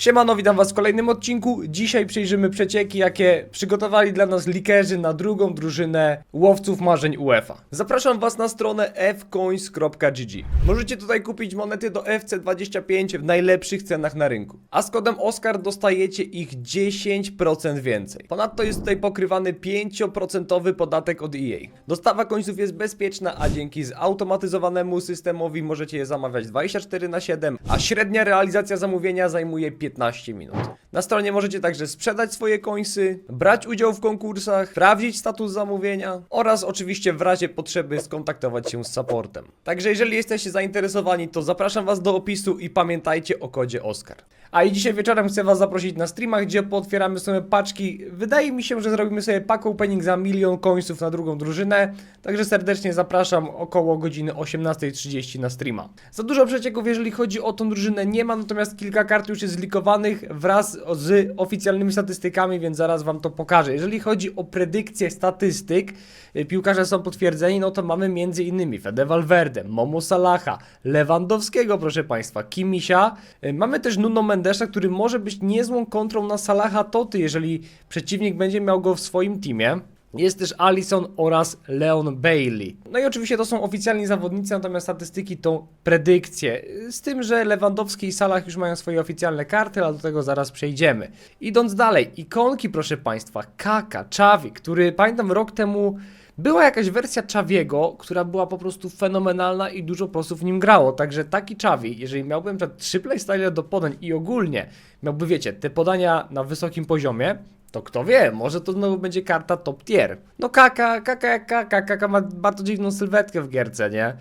Siemano, witam was w kolejnym odcinku. Dzisiaj przyjrzymy przecieki, jakie przygotowali dla nas likerzy na drugą drużynę łowców marzeń UEFA. Zapraszam was na stronę fcoins.gg. Możecie tutaj kupić monety do FC25 w najlepszych cenach na rynku. A z kodem OSCAR dostajecie ich 10% więcej. Ponadto jest tutaj pokrywany 5% podatek od EA. Dostawa końców jest bezpieczna, a dzięki zautomatyzowanemu systemowi możecie je zamawiać 24 na 7, a średnia realizacja zamówienia zajmuje 15 minut. Na stronie możecie także sprzedać swoje końsy, brać udział w konkursach, sprawdzić status zamówienia oraz oczywiście w razie potrzeby skontaktować się z supportem. Także jeżeli jesteście zainteresowani, to zapraszam was do opisu i pamiętajcie o kodzie OSCAR. A i dzisiaj wieczorem chcę was zaprosić na streama, gdzie pootwieramy sobie paczki. Wydaje mi się, że zrobimy sobie pack opening za milion końców na drugą drużynę, także serdecznie zapraszam około godziny 18.30 na streama. Za dużo przecieków, jeżeli chodzi o tą drużynę nie ma, natomiast kilka kart już jest zlikowanych wraz z oficjalnymi statystykami, więc zaraz wam to pokażę. Jeżeli chodzi o predykcję statystyk, y, piłkarze są potwierdzeni, no to mamy innymi Fede Valverde, Momo Salaha, Lewandowskiego, proszę państwa, Kimisia. Y, Mamy też Nuno Mendesza, który może być niezłą kontrą na Salaha Toty, jeżeli przeciwnik będzie miał go w swoim teamie. Jest też Alisson oraz Leon Bailey. No i oczywiście to są oficjalni zawodnicy, natomiast statystyki to predykcje. Z tym, że Lewandowski i Salah już mają swoje oficjalne karty, ale do tego zaraz przejdziemy. Idąc dalej, ikonki proszę Państwa, Kaka, Czawi, który pamiętam rok temu była jakaś wersja Czawiego, która była po prostu fenomenalna i dużo posłów nim grało. Także taki Czawi, jeżeli miałbym przed trzy playstyle do podań i ogólnie miałby, wiecie, te podania na wysokim poziomie, to kto wie, może to znowu będzie karta top tier. No Kaka, Kaka jak Kaka, Kaka ma bardzo dziwną sylwetkę w gierce, nie?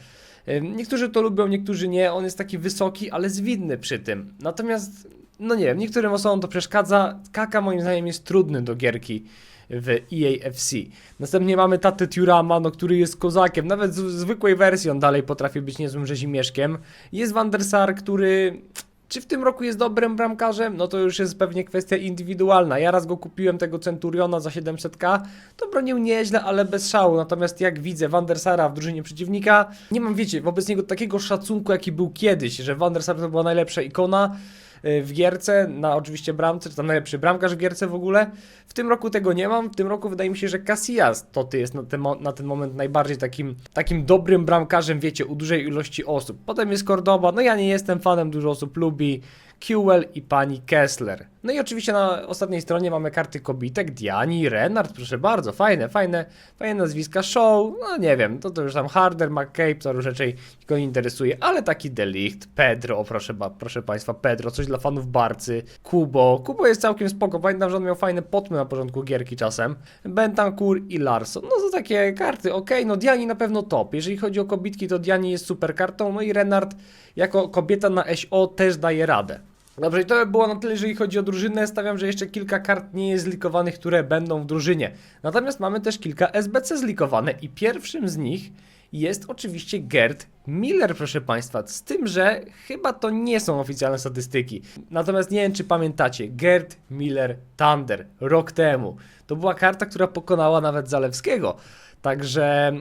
Niektórzy to lubią, niektórzy nie. On jest taki wysoki, ale zwinny przy tym. Natomiast, no nie wiem, niektórym osobom to przeszkadza. Kaka moim zdaniem jest trudny do gierki w EAFC. Następnie mamy Tatę Turama, no, który jest kozakiem. Nawet z zwykłej wersji on dalej potrafi być niezłym rzezimieszkiem. Jest Van der Sar, który... Czy w tym roku jest dobrym bramkarzem? No to już jest pewnie kwestia indywidualna. Ja raz go kupiłem, tego Centuriona za 700k, to bronił nieźle, ale bez szału. Natomiast jak widzę Van der Sara w drużynie przeciwnika, nie mam, wiecie, wobec niego takiego szacunku, jaki był kiedyś, że Van der Sar to była najlepsza ikona w gierce, na oczywiście bramce, czy tam najlepszy bramkarz w gierce w ogóle. W tym roku tego nie mam, w tym roku wydaje mi się, że Casillas to ty jest na ten, na ten moment najbardziej takim, takim dobrym bramkarzem, wiecie, u dużej ilości osób. Potem jest Cordoba, no ja nie jestem fanem, dużo osób lubi. Kewell i pani Kessler. No i oczywiście na ostatniej stronie mamy karty kobitek, Diani, Renard, proszę bardzo, fajne, fajne, fajne nazwiska, Show, no nie wiem, to, to już tam Harder, McCabe, to już raczej nikogo nie interesuje, ale taki Delicht, Pedro, proszę, proszę Państwa, Pedro, coś dla fanów Barcy, Kubo, Kubo jest całkiem spoko, pamiętam, że on miał fajne potmy na porządku gierki czasem, Bentancur i Larson, no to takie karty, okej, no Diani na pewno top, jeżeli chodzi o kobitki, to Diani jest super kartą, no i Renard jako kobieta na SO też daje radę. Dobrze, i to by było na tyle, jeżeli chodzi o drużynę. Stawiam, że jeszcze kilka kart nie jest zlikowanych, które będą w drużynie. Natomiast mamy też kilka SBC zlikowane i pierwszym z nich jest oczywiście Gerd Miller, proszę Państwa. Z tym, że chyba to nie są oficjalne statystyki. Natomiast nie wiem, czy pamiętacie, Gerd Miller Thunder rok temu. To była karta, która pokonała nawet Zalewskiego. Także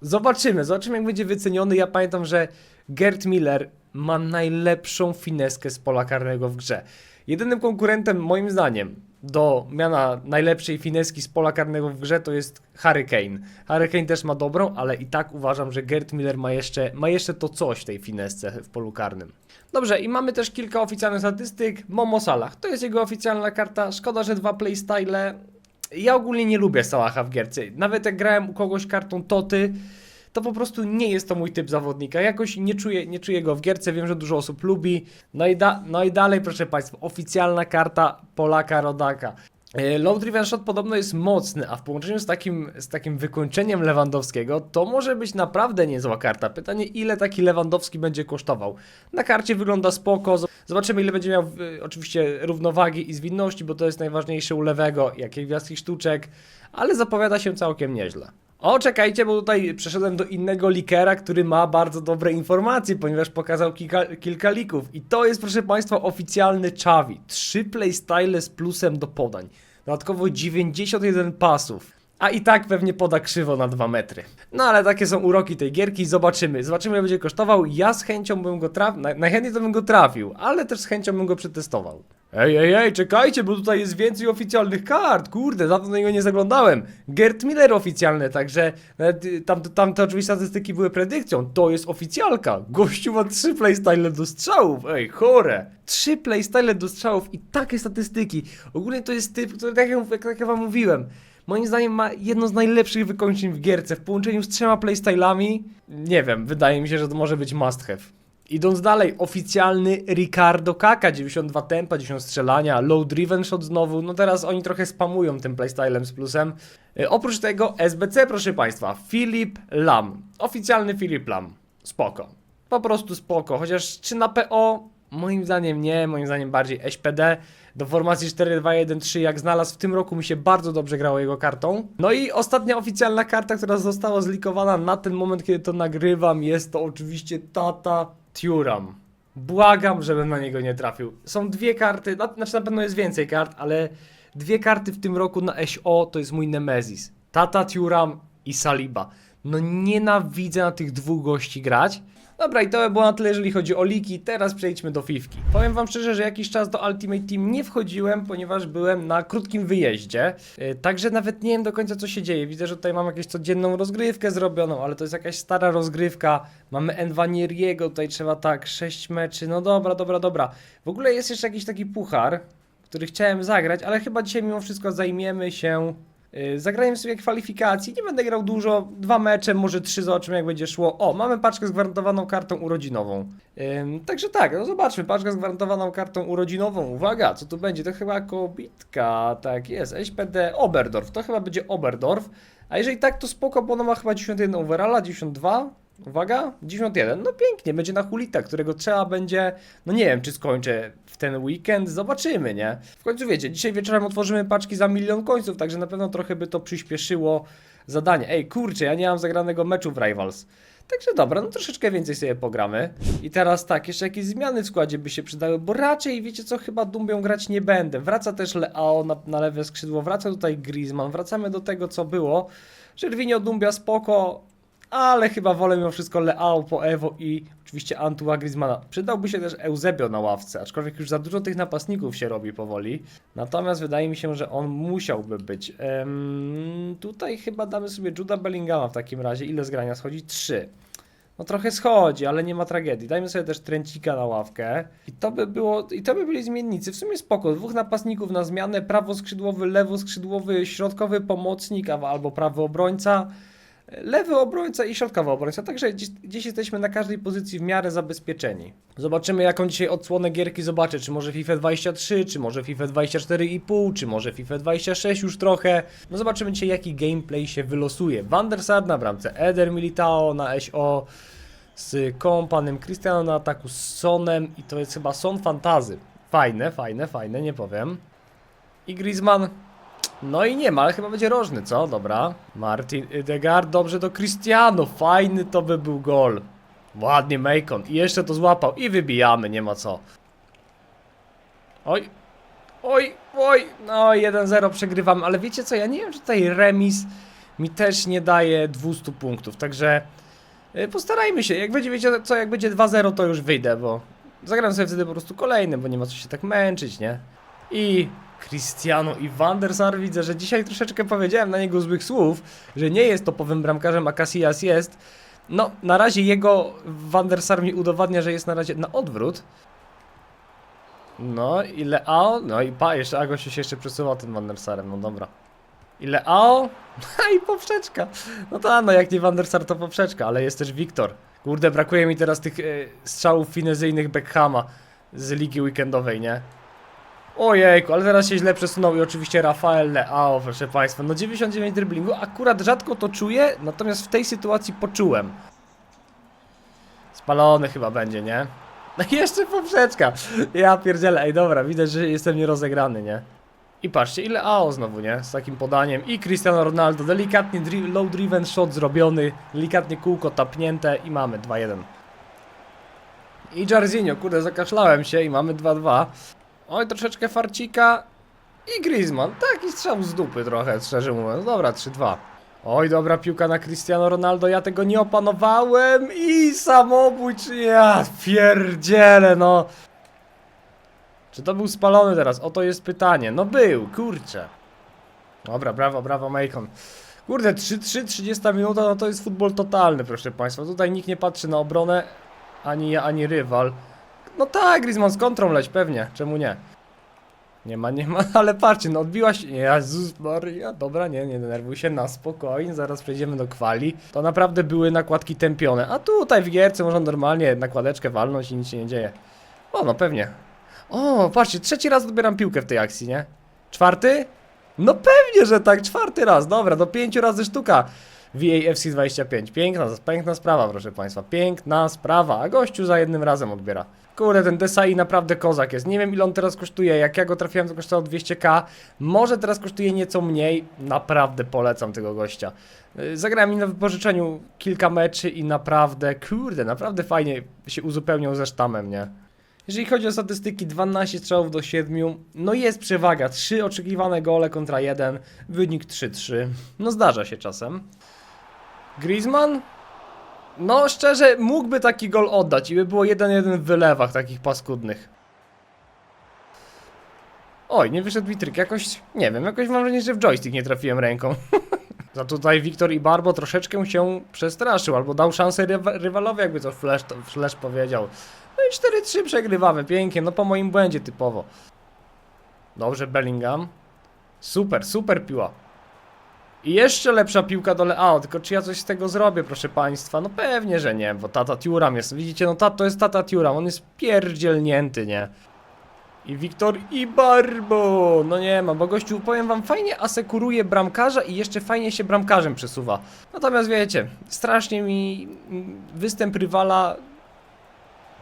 Zobaczymy, zobaczymy jak będzie wyceniony. Ja pamiętam, że Gerd Miller ma najlepszą fineskę z pola karnego w grze. Jedynym konkurentem moim zdaniem do miana najlepszej fineski z pola karnego w grze to jest Harry Kane. Harry Kane też ma dobrą, ale i tak uważam, że Gerd Miller ma jeszcze, ma jeszcze to coś w tej finesce w polu karnym. Dobrze, i mamy też kilka oficjalnych statystyk. Momo Salah, to jest jego oficjalna karta. Szkoda, że dwa playstyle. Ja ogólnie nie lubię Salaha w gierce. Nawet jak grałem u kogoś kartą Toty, to po prostu nie jest to mój typ zawodnika. Jakoś nie czuję, nie czuję go w gierce, wiem, że dużo osób lubi. No i, da, no i dalej, proszę Państwa, oficjalna karta Polaka Rodaka. E, Low Driven Shot podobno jest mocny, a w połączeniu z takim, z takim wykończeniem Lewandowskiego to może być naprawdę niezła karta. Pytanie, ile taki Lewandowski będzie kosztował. Na karcie wygląda spoko. Zobaczymy, ile będzie miał y, oczywiście równowagi i zwinności, bo to jest najważniejsze u lewego, jakie gwiazdki sztuczek, ale zapowiada się całkiem nieźle. O, czekajcie, bo tutaj przeszedłem do innego likera, który ma bardzo dobre informacje, ponieważ pokazał kilka, kilka lików. I to jest, proszę Państwa, oficjalny Chavi. Trzy playstyle z plusem do podań. Dodatkowo 91 pasów. A i tak pewnie poda krzywo na 2 metry. No ale takie są uroki tej gierki, zobaczymy. Zobaczymy, ile będzie kosztował. Ja z chęcią bym go trafił, najchętniej to bym go trafił, ale też z chęcią bym go przetestował. Ej, ej, ej, czekajcie, bo tutaj jest więcej oficjalnych kart. Kurde, dawno na niego nie zaglądałem. Gerd Miller oficjalny, także nawet, y, tam, tam te oczywiście statystyki były predykcją. To jest oficjalka. Gościu ma trzy playstyle do strzałów. Ej, chore. Trzy playstyle do strzałów i takie statystyki. Ogólnie to jest typ, który, tak jak, jak, jak ja wam mówiłem, moim zdaniem ma jedno z najlepszych wykończeń w gierce. W połączeniu z trzema playstylami, nie wiem, wydaje mi się, że to może być must have. Idąc dalej, oficjalny Ricardo Kaka, 92 tempa, 10 strzelania, low driven shot znowu, no teraz oni trochę spamują tym playstylem z plusem. E, oprócz tego SBC, proszę Państwa, Filip Lam, oficjalny Filip Lam, spoko, po prostu spoko, chociaż czy na PO? Moim zdaniem nie, moim zdaniem bardziej SPD. Do formacji 4-2-1-3 jak znalazł w tym roku mi się bardzo dobrze grało jego kartą. No i ostatnia oficjalna karta, która została zlikowana na ten moment, kiedy to nagrywam, jest to oczywiście Tata Turam. Błagam, żebym na niego nie trafił. Są dwie karty, na, znaczy na pewno jest więcej kart, ale dwie karty w tym roku na SO to jest mój Nemesis. Tata Turam i Saliba. No nienawidzę na tych dwóch gości grać. Dobra, i to by było na tyle, jeżeli chodzi o liki. Teraz przejdźmy do fifki. Powiem wam szczerze, że jakiś czas do Ultimate Team nie wchodziłem, ponieważ byłem na krótkim wyjeździe. Yy, także nawet nie wiem do końca co się dzieje. Widzę, że tutaj mam jakąś codzienną rozgrywkę zrobioną, ale to jest jakaś stara rozgrywka. Mamy Envanieriego, tutaj trzeba tak, 6 meczy. No dobra, dobra, dobra. W ogóle jest jeszcze jakiś taki puchar, który chciałem zagrać, ale chyba dzisiaj mimo wszystko zajmiemy się Zagrałem sobie kwalifikacji, nie będę grał dużo, dwa mecze, może trzy, zobaczymy jak będzie szło. O, mamy paczkę z gwarantowaną kartą urodzinową. Ym, także tak, no zobaczmy, paczka z gwarantowaną kartą urodzinową. Uwaga, co tu będzie? To chyba kobitka, tak jest, SPD Oberdorf, to chyba będzie Oberdorf. A jeżeli tak, to spoko, bo ona ma chyba 91 overalla, 92. Uwaga, 91. No pięknie, będzie na Hulita, którego trzeba będzie. No nie wiem, czy skończę w ten weekend. Zobaczymy, nie? W końcu wiecie, dzisiaj wieczorem otworzymy paczki za milion końców, także na pewno trochę by to przyspieszyło zadanie. Ej, kurczę, ja nie mam zagranego meczu w Rivals. Także dobra, no troszeczkę więcej sobie pogramy. I teraz tak, jeszcze jakieś zmiany w składzie by się przydały, bo raczej, wiecie co, chyba Dumbią grać nie będę. Wraca też Leao na, na lewe skrzydło, wraca tutaj Griezmann, wracamy do tego, co było. Czerwinio Dumbia spoko, ale chyba wolę mimo wszystko Leao po Evo i oczywiście Antua Griezmana. Przydałby się też Eusebio na ławce, aczkolwiek już za dużo tych napastników się robi powoli. Natomiast wydaje mi się, że on musiałby być. Ehm, tutaj chyba damy sobie Juda Bellingama w takim razie. Ile z grania schodzi? 3. No trochę schodzi, ale nie ma tragedii. Dajmy sobie też Trencika na ławkę. I to by było, i to by byli zmiennicy. W sumie spoko. Dwóch napastników na zmianę. Prawo skrzydłowy, lewo skrzydłowy, środkowy pomocnik albo prawy obrońca. Lewy obrońca i środkowy obrońca, także gdzieś, gdzieś jesteśmy na każdej pozycji w miarę zabezpieczeni. Zobaczymy jaką dzisiaj odsłonę gierki zobaczę, czy może FIFA 23, czy może FIFA 24,5, czy może FIFA 26 już trochę. No zobaczymy dzisiaj jaki gameplay się wylosuje. Van der Sar na bramce, Eder Militao na SO, z kompanem Cristiano na ataku z Sonem i to jest chyba Son Fantazy. Fajne, fajne, fajne, nie powiem. I Griezmann no i nie ma, ale chyba będzie rożny, co? Dobra. Martin Edegard, dobrze do Cristiano. Fajny to by był gol. Ładnie Macon. I jeszcze to złapał. I wybijamy, nie ma co. Oj. Oj, oj. No 1-0 przegrywamy, ale wiecie co? Ja nie wiem, czy tutaj remis mi też nie daje 200 punktów, także y, postarajmy się. Jak będzie, wiecie co, jak będzie 2-0 to już wyjdę, bo zagram sobie wtedy po prostu kolejny, bo nie ma co się tak męczyć, nie? I Cristiano i Van der Sar widzę, że dzisiaj troszeczkę powiedziałem na niego złych słów, że nie jest topowym bramkarzem, a Casillas jest. No, na razie jego Van der Sar mi udowadnia, że jest na razie na odwrót. No i Leao, no i pa, jeszcze Ago się jeszcze przesuwał tym Van der Sarem, no dobra. I Leao, a i poprzeczka. No to no jak nie Van der Sar to poprzeczka, ale jest też Wiktor. Kurde, brakuje mi teraz tych e, strzałów finezyjnych Beckhama z ligi weekendowej, nie? Ojejku, ale teraz się źle przesunął i oczywiście Rafael Leao, proszę Państwa. No 99 driblingu, akurat rzadko to czuję, natomiast w tej sytuacji poczułem. Spalony chyba będzie, nie? No jeszcze poprzeczka. Ja pierdzielę, ej dobra, widać, że jestem nierozegrany, nie? I patrzcie, ile AO znowu, nie? Z takim podaniem. I Cristiano Ronaldo, delikatnie dri low driven shot zrobiony, delikatnie kółko tapnięte i mamy 2-1. I Jarzinho, kurde, zakaszlałem się i mamy 2-2. Oj, troszeczkę farcika. I Griezmann. Taki strzał z dupy trochę, szczerze mówiąc. Dobra, 3-2. Oj, dobra piłka na Cristiano Ronaldo. Ja tego nie opanowałem. I samobójczy. Ja pierdzielę, no. Czy to był spalony teraz? Oto jest pytanie. No był, kurczę. Dobra, brawo, brawo, Macon. Kurde, 3-3, 30 minuta, no to jest futbol totalny, proszę Państwa. Tutaj nikt nie patrzy na obronę, ani ja, ani rywal. No tak, Griezmann z kontrą leć, pewnie, czemu nie? Nie ma, nie ma, ale patrzcie, no odbiła się, Jezus Maria, dobra, nie, nie denerwuj się, na spokojnie, zaraz przejdziemy do kwali. To naprawdę były nakładki tępione, a tutaj w gierce można normalnie nakładeczkę walnąć i nic się nie dzieje. O, no pewnie. O, patrzcie, trzeci raz odbieram piłkę w tej akcji, nie? Czwarty? No pewnie, że tak, czwarty raz, dobra, do pięciu razy sztuka. VAFC 25, piękna, piękna sprawa, proszę Państwa, piękna sprawa, a gościu za jednym razem odbiera. Kurde, ten Desai naprawdę kozak jest. Nie wiem ile on teraz kosztuje. Jak ja go trafiłem, to kosztował 200k. Może teraz kosztuje nieco mniej. Naprawdę polecam tego gościa. Yy, Zagrałem mi na wypożyczeniu kilka meczy i naprawdę, kurde, naprawdę fajnie się uzupełniał ze sztamem, nie? Jeżeli chodzi o statystyki, 12 strzałów do 7, no jest przewaga, 3 oczekiwane gole kontra 1, wynik 3-3, no zdarza się czasem. Griezmann? No szczerze, mógłby taki gol oddać i by było 1-1 w wylewach takich paskudnych. Oj, nie wyszedł mi tryk, jakoś, nie wiem, jakoś mam wrażenie, że w joystick nie trafiłem ręką. Za tutaj Wiktor i Barbo troszeczkę się przestraszył, albo dał szansę rywa rywalowi, jakby to Flash, to Flash powiedział. No i 4-3 przegrywamy, pięknie, no po moim błędzie typowo. Dobrze, Bellingham. Super, super piła. I jeszcze lepsza piłka do Leao, tylko czy ja coś z tego zrobię, proszę państwa? No pewnie, że nie, bo Tata Turam jest, widzicie, no ta, to jest Tata Turam, on jest pierdzielnięty, nie? I Wiktor i Barbo, no nie ma, bo gościu, powiem wam, fajnie asekuruje bramkarza i jeszcze fajnie się bramkarzem przesuwa. Natomiast wiecie, strasznie mi mm, występ rywala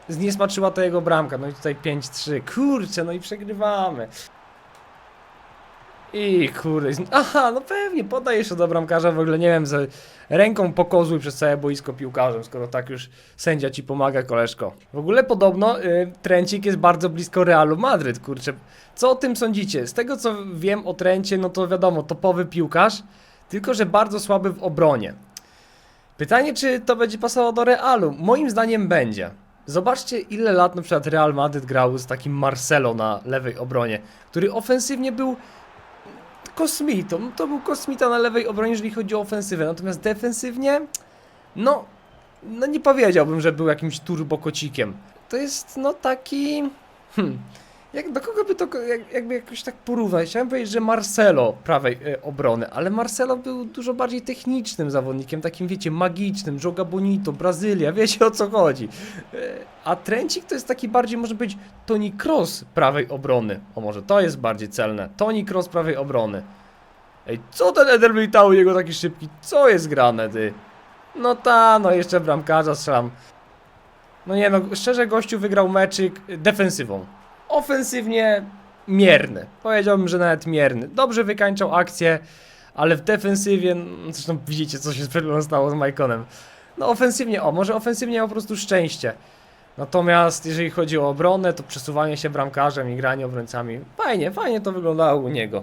zniesmaczyła to jego bramka, no i tutaj 5-3, kurczę, no i przegrywamy. I kurde, zn- aha, no pewnie, podaj jeszcze do bramkarza, w ogóle nie wiem, z ręką pokozłuj przez całe boisko piłkarzem, skoro tak już sędzia ci pomaga, koleżko. W ogóle podobno y, Trencik jest bardzo blisko Realu Madryt, kurczę. Co o tym sądzicie? Z tego co wiem o Trencie, no to wiadomo, topowy piłkarz, tylko że bardzo słaby w obronie. Pytanie, czy to będzie pasowało do Realu? Moim zdaniem będzie. Zobaczcie, ile lat na przykład Real Madrid grał z takim Marcelo na lewej obronie, który ofensywnie był kosmitą. To był kosmita na lewej obronie, jeżeli chodzi o ofensywę. Natomiast defensywnie, no, no nie powiedziałbym, że był jakimś turbokocikiem. To jest, no taki. Hmm. Jak, do kogo by to jak, jakby jakoś tak porównać? Chciałem powiedzieć, że Marcelo prawej e, obrony, ale Marcelo był dużo bardziej technicznym zawodnikiem, takim wiecie, magicznym, Joga Bonito, Brazylia, wiecie o co chodzi. E, a Trencik to jest taki bardziej, może być Toni Kroos prawej obrony. O może to jest bardziej celne. Toni Kroos prawej obrony. Ej, co ten Eder Militao jego taki szybki? Co jest grane, ty? No ta, no jeszcze bramkarza strzelam. No nie no, szczerze gościu wygrał meczyk defensywą. Ofensywnie mierny. Powiedziałbym, że nawet mierny. Dobrze wykańczał akcję, ale w defensywie, no zresztą widzicie co się przed chwilą stało z Majkonem. No ofensywnie, o, może ofensywnie miał po prostu szczęście. Natomiast jeżeli chodzi o obronę, to przesuwanie się bramkarzem i granie obrońcami, fajnie, fajnie to wyglądało u niego.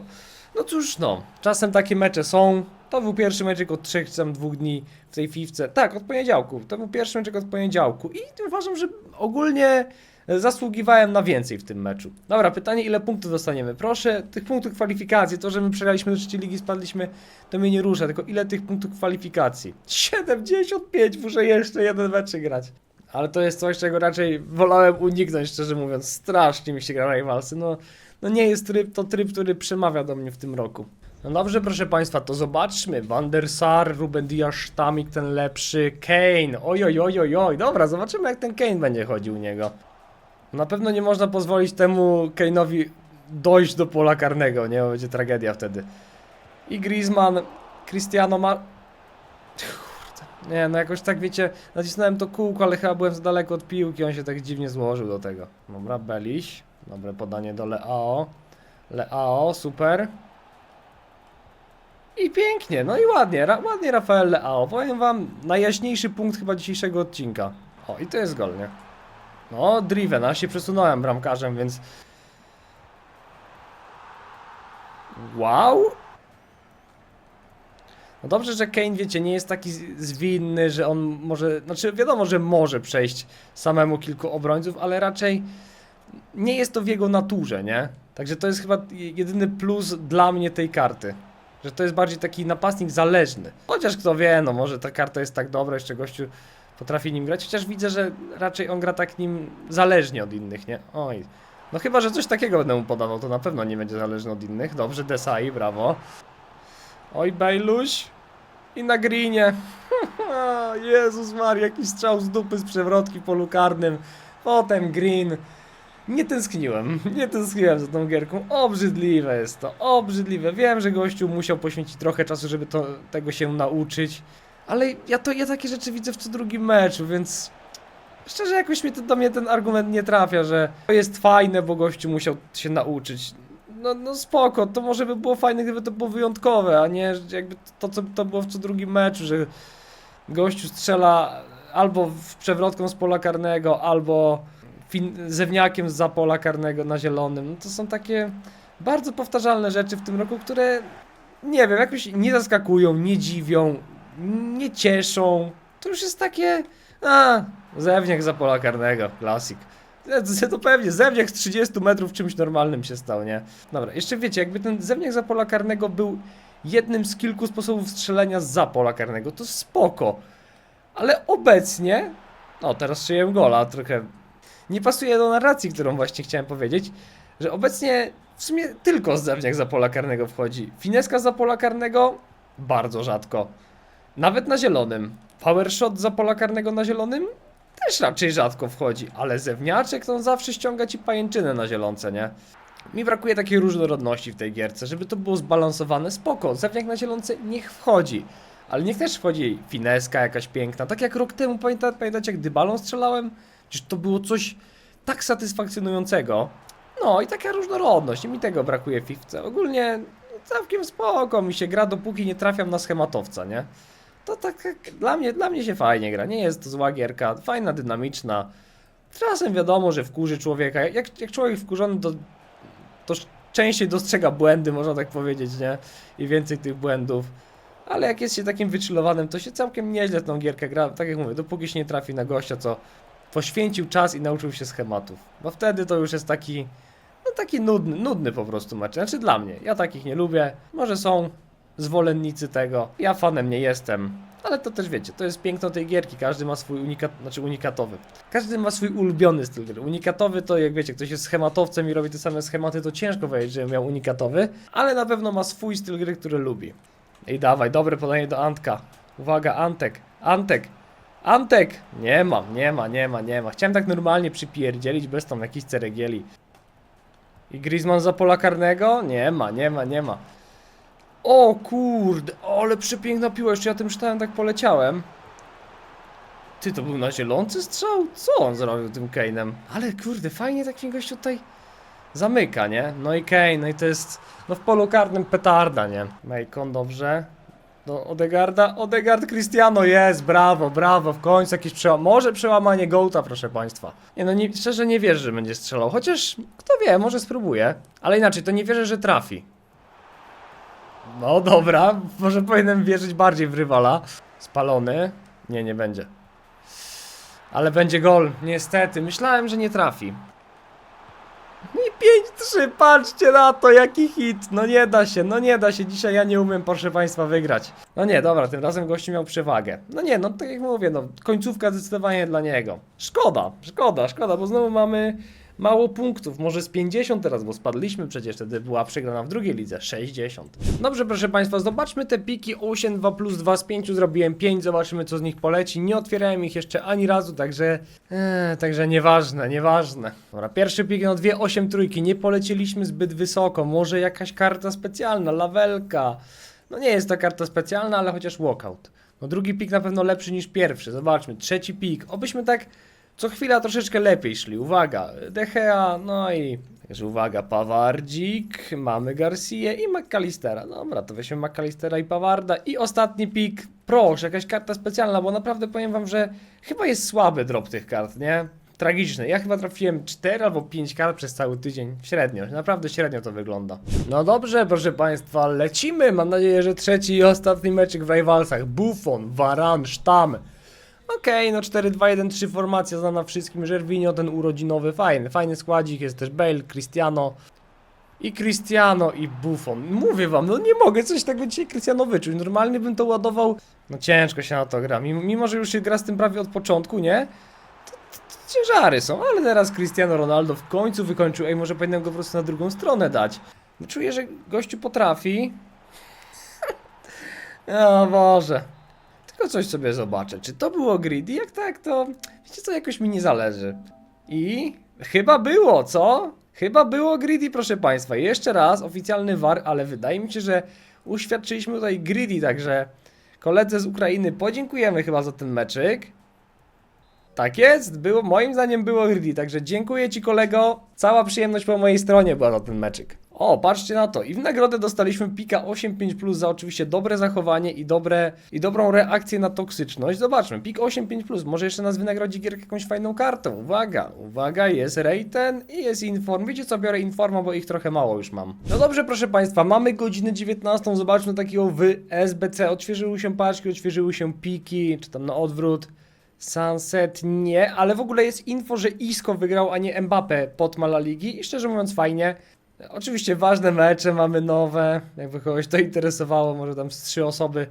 No cóż, no, czasem takie mecze są. To był pierwszy meczek od trzech czy tam dwóch dni w tej fifce. Tak, od poniedziałku. To był pierwszy meczek od poniedziałku. I uważam, że ogólnie zasługiwałem na więcej w tym meczu. Dobra, pytanie, ile punktów dostaniemy? Proszę, tych punktów kwalifikacji, to, że my przegraliśmy do trzeciej ligi, spadliśmy, to mnie nie rusza, tylko ile tych punktów kwalifikacji? 75, muszę jeszcze jeden mecz grać. Ale to jest coś, czego raczej wolałem uniknąć, szczerze mówiąc. Strasznie mi się gra Rivalsy. No, no nie jest tryb, to tryb, który przemawia do mnie w tym roku. No dobrze, proszę Państwa, to zobaczmy. Van der Sar, Ruben Diaz, Sztamik, ten lepszy, Kane. Oj, oj, oj, oj, oj. Dobra, zobaczymy jak ten Kane będzie chodził u niego. Na pewno nie można pozwolić temu Kane'owi dojść do pola karnego, nie? Będzie tragedia wtedy. I Griezmann, Cristiano ma... Kurde. Nie, no jakoś tak wiecie, nacisnąłem to kółko, ale chyba byłem za daleko od piłki, on się tak dziwnie złożył do tego. Dobra, Beliś. Dobre podanie do Leao. Leao, super. I pięknie, no i ładnie, ra ładnie Rafael Leao. Powiem wam, najjaśniejszy punkt chyba dzisiejszego odcinka. O, i to jest gol, nie? No, Driven, a się przesunąłem bramkarzem, więc... Wow! No dobrze, że Kane, wiecie, nie jest taki zwinny, że on może... Znaczy, wiadomo, że może przejść samemu kilku obrońców, ale raczej... nie jest to w jego naturze, nie? Także to jest chyba jedyny plus dla mnie tej karty. Że to jest bardziej taki napastnik zależny. Chociaż kto wie, no może ta karta jest tak dobra, jeszcze gościu potrafi nim grać. Chociaż widzę, że raczej on gra tak nim zależnie od innych, nie? Oj. No chyba, że coś takiego będę mu podawał, to na pewno nie będzie zależny od innych. Dobrze, Desai, brawo. Oj, Bejluś. I na greenie. Jezus Maria, jakiś strzał z dupy z przewrotki polu karnym. Potem green. Nie tęskniłem, nie tęskniłem za tą gierką. Obrzydliwe jest to, obrzydliwe. Wiem, że gościu musiał poświęcić trochę czasu, żeby to, tego się nauczyć. Ale ja to ja takie rzeczy widzę w co drugim meczu, więc szczerze jakoś mnie to, do mnie ten argument nie trafia, że to jest fajne, bo gościu musiał się nauczyć. No, no spoko, to może by było fajne, gdyby to było wyjątkowe, a nie jakby to, co to było w co drugim meczu, że gościu strzela albo w przewrotką z pola karnego, albo zewniakiem z pola karnego na zielonym. No to są takie bardzo powtarzalne rzeczy w tym roku, które nie wiem, jakoś nie zaskakują, nie dziwią, nie cieszą. To już jest takie. A, zewniak za pola karnego, klasik. To- pewnie, zewniak z 30 metrów czymś normalnym się stał, nie? Dobra, jeszcze wiecie, jakby ten zewniak za pola karnego był jednym z kilku sposobów strzelania za pola karnego, to spoko. Ale obecnie, no teraz szyję gola, trochę nie pasuje do narracji, którą właśnie chciałem powiedzieć, że obecnie w sumie tylko zewniak za pola karnego wchodzi. Fineska za pola karnego bardzo rzadko. Nawet na zielonym. Power shot za pola karnego na zielonym też raczej rzadko wchodzi, ale zewniaczek to on zawsze ściąga ci pajęczynę na zielonce, nie? Mi brakuje takiej różnorodności w tej gierce, żeby to było zbalansowane. Spoko, zewniak na zielonce niech wchodzi. Ale niech też wchodzi fineska jakaś piękna. Tak jak rok temu, pamięta, pamiętacie, gdy balon strzelałem? Przecież to było coś tak satysfakcjonującego. No i taka różnorodność, mi tego brakuje w. Ogólnie całkiem spoko mi się gra, dopóki nie trafiam na schematowca, nie? To tak jak dla mnie, dla mnie się fajnie gra, nie jest to zła gierka, fajna, dynamiczna. Czasem wiadomo, że wkurzy człowieka. Jak, jak człowiek wkurzony, to, to częściej dostrzega błędy, można tak powiedzieć, nie? I więcej tych błędów. Ale jak jest się takim wychillowanym, to się całkiem nieźle tą gierkę gra. Tak jak mówię, dopóki się nie trafi na gościa, co poświęcił czas i nauczył się schematów. Bo wtedy to już jest taki, no taki nudny, nudny po prostu mecz. Znaczy dla mnie, ja takich nie lubię. Może są zwolennicy tego. Ja fanem nie jestem. Ale to też wiecie, to jest piękno tej gierki. Każdy ma swój unikat, znaczy unikatowy. Każdy ma swój ulubiony styl gry. Unikatowy to jak wiecie, ktoś jest schematowcem i robi te same schematy, to ciężko powiedzieć, że miał unikatowy, ale na pewno ma swój styl gry, który lubi. I dawaj, dobre podanie do Antka. Uwaga, Antek. Antek. Antek! Nie ma, nie ma, nie ma, nie ma. Chciałem tak normalnie przypierdzielić, bez tam jakichś ceregieli. I Griezmann za pola karnego? Nie ma, nie ma, nie ma. O kurde, ale przepiękna piła, jeszcze ja tym ształem tak poleciałem. Ty, to był na zielący strzał? Co on zrobił tym Kane'em? Ale kurde, fajnie taki gościu tutaj zamyka, nie? No i Kane, no i to jest, no w polu karnym petarda, nie? Majkon, dobrze. Do Odegarda, Odegard Cristiano jest, brawo, brawo, w końcu jakieś przełamanie, może przełamanie Gołta, proszę państwa. Nie no, nie, szczerze nie wierzę, że będzie strzelał, chociaż, kto wie, może spróbuje. Ale inaczej, to nie wierzę, że trafi. No dobra, może powinienem wierzyć bardziej w rywala. Spalony? Nie, nie będzie. Ale będzie gol, niestety. Myślałem, że nie trafi. I 5-3, patrzcie na to, jaki hit. No nie da się, no nie da się. Dzisiaj ja nie umiem, proszę Państwa, wygrać. No nie, dobra, tym razem gościu miał przewagę. No nie, no tak jak mówię, no końcówka zdecydowanie dla niego. Szkoda, szkoda, szkoda, bo znowu mamy mało punktów. Może z 50 teraz, bo spadliśmy przecież, wtedy była przegrana w drugiej lidze, 60. Dobrze, proszę Państwa, zobaczmy te piki 8, 2 plus 2 z 5, zrobiłem 5, zobaczymy co z nich poleci. Nie otwierałem ich jeszcze ani razu, także, ee, także nieważne, nieważne. Dobra, pierwszy pik, no dwie 8 trójki, nie polecieliśmy zbyt wysoko, może jakaś karta specjalna, lawelka. No nie jest to karta specjalna, ale chociaż walkout. No drugi pik na pewno lepszy niż pierwszy, zobaczmy, trzeci pik, obyśmy tak co chwila troszeczkę lepiej szli. Uwaga, Dechea, no i także uwaga, Pawardzik, mamy Garcia i McAllistera. Dobra, to weźmy McAllistera i Pawarda. I ostatni pik, proszę, jakaś karta specjalna, bo naprawdę powiem wam, że chyba jest słaby drop tych kart, nie? Tragiczny. Ja chyba trafiłem 4 albo 5 kart przez cały tydzień. Średnio, naprawdę średnio to wygląda. No dobrze, proszę Państwa, lecimy. Mam nadzieję, że trzeci i ostatni meczek w Rivalsach. Buffon, Varan, Sztam. Okej, no 4-2-1-3 formacja znana wszystkim, Żerwinio ten urodzinowy, fajny, fajny składzik, jest też Bale, Cristiano i Cristiano i Buffon. Mówię wam, no nie mogę coś tego dzisiaj Cristiano wyczuć, normalnie bym to ładował, no ciężko się na to gra, mimo, że już się gra z tym prawie od początku, nie? To ciężary są, ale teraz Cristiano Ronaldo w końcu wykończył, ej może powinienem go po prostu na drugą stronę dać. No czuję, że gościu potrafi. o Boże. Tylko coś sobie zobaczę. Czy to było greedy? Jak tak, to wiecie co, jakoś mi nie zależy. I chyba było, co? Chyba było greedy, proszę państwa. Jeszcze raz, oficjalny VAR, ale wydaje mi się, że uświadczyliśmy tutaj greedy, także koledze z Ukrainy podziękujemy chyba za ten meczyk. Tak jest, było, moim zdaniem było greedy, także dziękuję ci kolego. Cała przyjemność po mojej stronie była za ten meczyk. O, patrzcie na to. I w nagrodę dostaliśmy pika 8.5 plus za oczywiście dobre zachowanie i, dobre, i dobrą reakcję na toksyczność. Zobaczmy, pik 8.5 plus. Może jeszcze nas wynagrodzi gierkę jakąś fajną kartą. Uwaga, uwaga, jest Rayten i jest Inform. Wiecie co, biorę Informa, bo ich trochę mało już mam. No dobrze, proszę Państwa, mamy godzinę 19. Zobaczmy takiego w SBC. Odświeżyły się paczki, odświeżyły się piki, czy tam na odwrót. Sunset nie, ale w ogóle jest info, że Isco wygrał, a nie Mbappe pod Mala Ligi i szczerze mówiąc fajnie. Oczywiście ważne mecze mamy nowe, jakby kogoś to interesowało, może tam z trzy osoby.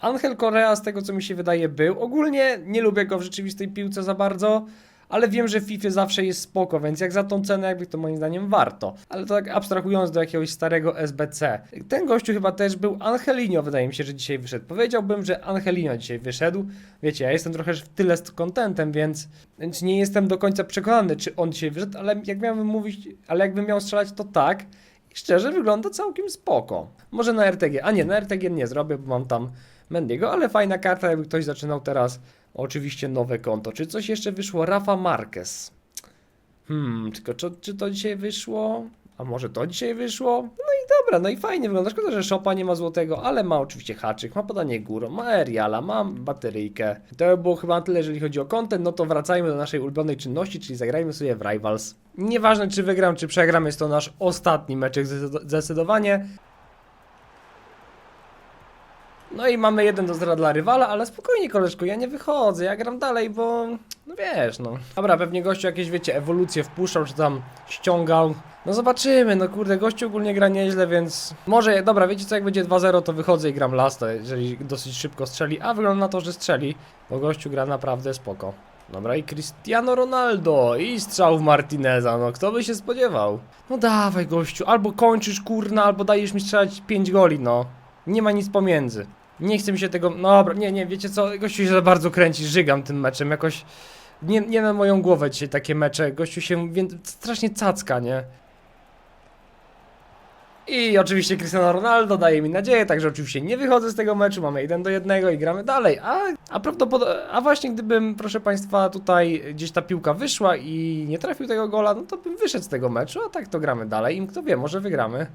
Angel Correa z tego co mi się wydaje był. Ogólnie nie lubię go w rzeczywistej piłce za bardzo, ale wiem, że w FIFA zawsze jest spoko, więc jak za tą cenę jakby to moim zdaniem warto. Ale to tak abstrahując do jakiegoś starego SBC. Ten gościu chyba też był Angelino, wydaje mi się, że dzisiaj wyszedł. Powiedziałbym, że Angelino dzisiaj wyszedł. Wiecie, ja jestem trochę w tyle z contentem, więc, więc nie jestem do końca przekonany, czy on dzisiaj wyszedł, ale jak miałbym mówić, ale jakbym miał strzelać, to tak. I szczerze wygląda całkiem spoko. Może na RTG, a nie, na RTG nie zrobię, bo mam tam Mendiego, ale fajna karta, jakby ktoś zaczynał teraz. Oczywiście nowe konto. Czy coś jeszcze wyszło? Rafa Marquez. Hmm, tylko czy, czy to dzisiaj wyszło? A może to dzisiaj wyszło? No i dobra, no i fajnie wygląda. Szkoda, że Szopa nie ma złotego, ale ma oczywiście haczyk, ma podanie górą, ma aeriala, ma bateryjkę. To by było chyba tyle, jeżeli chodzi o content, no to wracajmy do naszej ulubionej czynności, czyli zagrajmy sobie w Rivals. Nieważne czy wygram, czy przegram, jest to nasz ostatni meczek zdecydo- zdecydowanie. No i mamy jeden do zera dla rywala, ale spokojnie koleżko, ja nie wychodzę, ja gram dalej, bo no wiesz, no. Dobra, pewnie gościu jakieś, wiecie, ewolucje wpuszczał, czy tam ściągał. No zobaczymy, no kurde, gościu ogólnie gra nieźle, więc może, dobra, wiecie co, jak będzie 2-0, to wychodzę i gram lasta, jeżeli dosyć szybko strzeli, a wygląda na to, że strzeli, bo gościu gra naprawdę spoko. Dobra, i Cristiano Ronaldo, i strzał w Martineza, no kto by się spodziewał? No dawaj gościu, albo kończysz kurna, albo dajesz mi strzelać 5 goli, no. Nie ma nic pomiędzy. Nie chcę mi się tego. No dobra, nie, nie, wiecie co? Gościu się za bardzo kręci, żygam tym meczem. Jakoś. Nie, nie na moją głowę dzisiaj takie mecze. Gościu się wię- strasznie cacka, nie? I oczywiście Cristiano Ronaldo daje mi nadzieję, także oczywiście nie wychodzę z tego meczu, mamy 1 do 1 i gramy dalej. A, a prawdopodobnie, a właśnie gdybym, proszę Państwa, tutaj gdzieś ta piłka wyszła i nie trafił tego gola, no to bym wyszedł z tego meczu, a tak to gramy dalej i kto wie, może wygramy.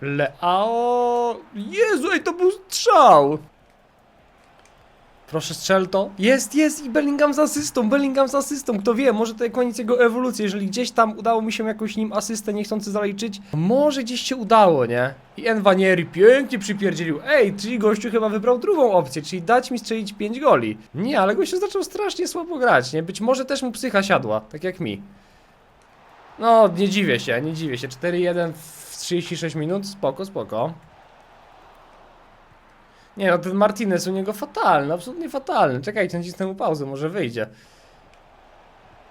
Leao. Jezu, ej, to był strzał! Proszę strzel to. Jest, jest i Bellingham z asystą, Bellingham z asystą. Kto wie, może to koniec jego ewolucji. Jeżeli gdzieś tam udało mi się jakoś nim asystę niechcący zaliczyć, może gdzieś się udało, nie? I Envanieri pięknie przypierdzielił. Ej, czyli gościu chyba wybrał drugą opcję, czyli dać mi strzelić 5 goli. Nie, ale gościu zaczął strasznie słabo grać, nie? Być może też mu psycha siadła, tak jak mi. No, nie dziwię się, nie dziwię się. 4-1 w 36 minut, spoko, spoko. Nie no, ten Martinez u niego fatalny, absolutnie fatalny. Czekajcie, nacisnę mu pauzę, może wyjdzie.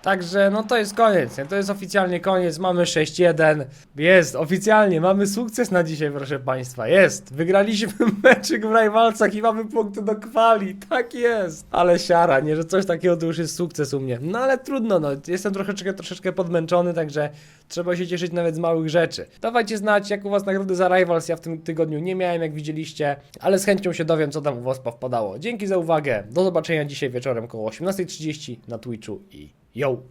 Także, no to jest koniec, nie? To jest oficjalnie koniec, mamy 6-1. Jest, oficjalnie, mamy sukces na dzisiaj, proszę Państwa. Jest, wygraliśmy meczyk w Rivalsach i mamy punkty do kwali, tak jest. Ale siara, nie, że coś takiego to już jest sukces u mnie. No ale trudno, no, jestem troszeczkę, troszeczkę podmęczony, także trzeba się cieszyć nawet z małych rzeczy. Dawajcie znać, jak u Was nagrody za Rivals, ja w tym tygodniu nie miałem, jak widzieliście, ale z chęcią się dowiem, co tam u Was powpadało. Dzięki za uwagę, do zobaczenia dzisiaj wieczorem koło 18.30 na Twitchu i yo!